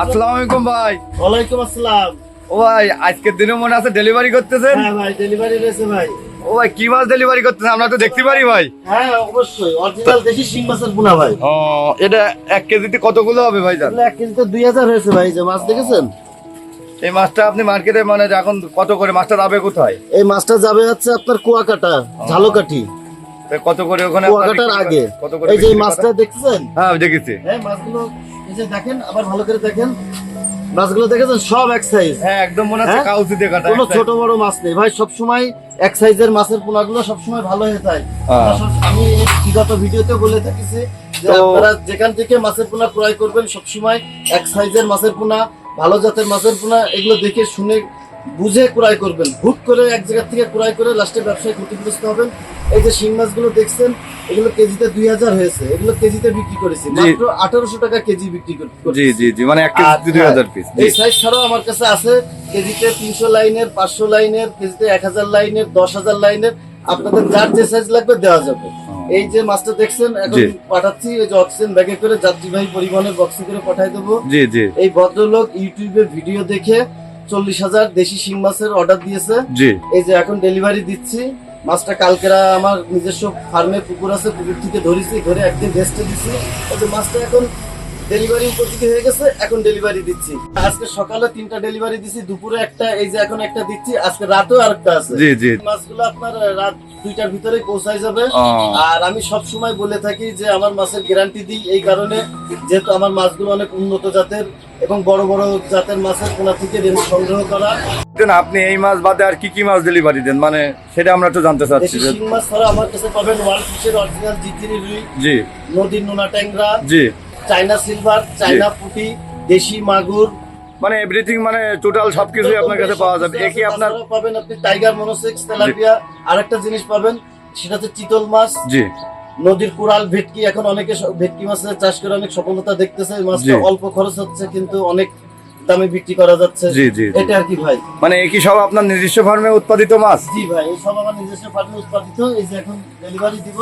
আসসালামু আলাইকুম ভাই। ওয়ালাইকুম আসসালাম। ও ভাই আজকের দিনে মনে আছে ডেলিভারি করতেছেন? হ্যাঁ ভাই ডেলিভারি রয়েছে ভাই। ও ভাই কি মাছ ডেলিভারি করতেছেন? আমরা তো দেখতে পারি ভাই। হ্যাঁ অবশ্যই। অরিজিনাল দেশি শিং মাছের পোনা ভাই। ও এটা এক কেজিতে কতগুলো হবে ভাই জান এক কেজিতে দুই হাজার হয়েছে ভাই যে মাছ দেখেছেন? এই মাছটা আপনি মার্কেটে মানে এখন কত করে? মাছটা যাবে কোথায়? এই মাছটা যাবে হচ্ছে আপনার কুয়াকাটা ঝালকাঠি। কত করে ওখানে কুয়াকাটার আগে। কত করে এই যে মাছটা দেখছেন হ্যাঁ দেখেছি। মাছগুলো এই যে দেখেন আবার ভালো করে দেখেন। মাছগুলো দেখেছেন? সব এক সাইজ হ্যাঁ একদম মনে হচ্ছে হ্যাঁ? কাটা কোনো ছোট বড় মাছ নেই। ভাই সব সময় এক সাইজের মাছের পোনাগুলো সব সময় ভালো হয়ে যায়। হ্যাঁ। আমি বিগত ভিডিওতে বলে থাকিছি যে আপনারা যেখান থেকে মাছের পোনা ক্রয় করবেন সব সময় এক সাইজের মাছের পোনা ভালো জাতের মাছের পোনা এগুলো দেখে শুনে বুঝে ক্রয় করবেন। হুট করে এক জায়গা থেকে ক্রয় করে লাস্টে ব্যবসায় ক্ষতিগ্রস্ত হবেন। এই যে শিং মাছগুলো দেখছেন এগুলো কেজিতে দুই হাজার হয়েছে। এগুলো কেজিতে বিক্রি করেছি। মাত্র আঠারোশো টাকা কেজি বিক্রি কর- করছি। জি জি জি মানে এক কেজিতে দুই হাজার পিস এই সাইজ ছাড়াও আমার কাছে আছে। কেজিতে তিনশো লাইনের পাঁচশো লাইনের কেজিতে এক হাজার লাইনের দশ হাজার লাইনের। আপনাদের যার যে সাইজ লাগবে দেওয়া যাবে। এই যে মাছটা দেখছেন এখন পাঠাচ্ছি। এই যে অক্সিজেন ব্যাগে করে যাত্রীবাহী পরিবহনের বক্সে করে পাঠাই দেবো। জি জি। এই ভদ্রলোক ইউটিউবে ভিডিও দেখে চল্লিশ হাজার দেশি শিং মাছের অর্ডার দিয়েছে। জি। এই যে এখন ডেলিভারি দিচ্ছি। মাছটা কালকেরা আমার নিজস্ব ফার্মে পুকুর আছে পুকুর থেকে ধরেছি ধরে একদিন ভেস্টে যে মাছটা এখন ডেলিভারি উপযোগী হয়ে গেছে এখন ডেলিভারি দিচ্ছি। আজকে সকালে তিনটা ডেলিভারি দিচ্ছি দুপুরে একটা এই যে এখন একটা দিচ্ছি আজকে রাতেও আরেকটা আছে। জি জি। মাছগুলো আপনার রাত দুইটার ভিতরেই পৌঁছায় যাবে। আর আমি সব সময় বলে থাকি যে আমার মাছের গ্যারান্টি দিই এই কারণে যেহেতু আমার মাছগুলো অনেক উন্নত জাতের এবং বড় বড় জাতের মাছের কোনা থেকে সংগ্রহ করা। দেন আপনি এই মাছ বাদে আর কি কি মাছ ডেলিভারি দেন? মানে সেটা আমরা একটু জানতে চাচ্ছি শিং মাছ ছাড়া আমার কাছে পাবেন ওয়ার্ল্ড ফিশের অরিজিনাল জি রুই জি। নদীর নোনা ট্যাংরা জি। চাইনা সিলভার চাইনা পুঁটি দেশি মাগুর। মানে এভরিথিং মানে টোটাল সবকিছুই আপনার কাছে পাওয়া যাবে। একই আপনার পাবেন আপনি টাইগার মনোসেক্স তেলাপিয়া আরেকটা জিনিস পাবেন সেটা হচ্ছে চিতল মাছ। জি। নদীর কুড়াল ভেটকি এখন অনেকে ভেটকি মাছের চাষ করে অনেক সফলতা দেখতেছে মাছটা অল্প খরচ হচ্ছে কিন্তু অনেক দামে বিক্রি করা যাচ্ছে। জি জি জি। এটা আর কি ভাই? মানে একই সব আপনার নিজস্ব ফার্মে উৎপাদিত মাছ? জি ভাই এই সব আমার নিজস্ব ফার্মে উৎপাদিত এই যে এখন ডেলিভারি দিব।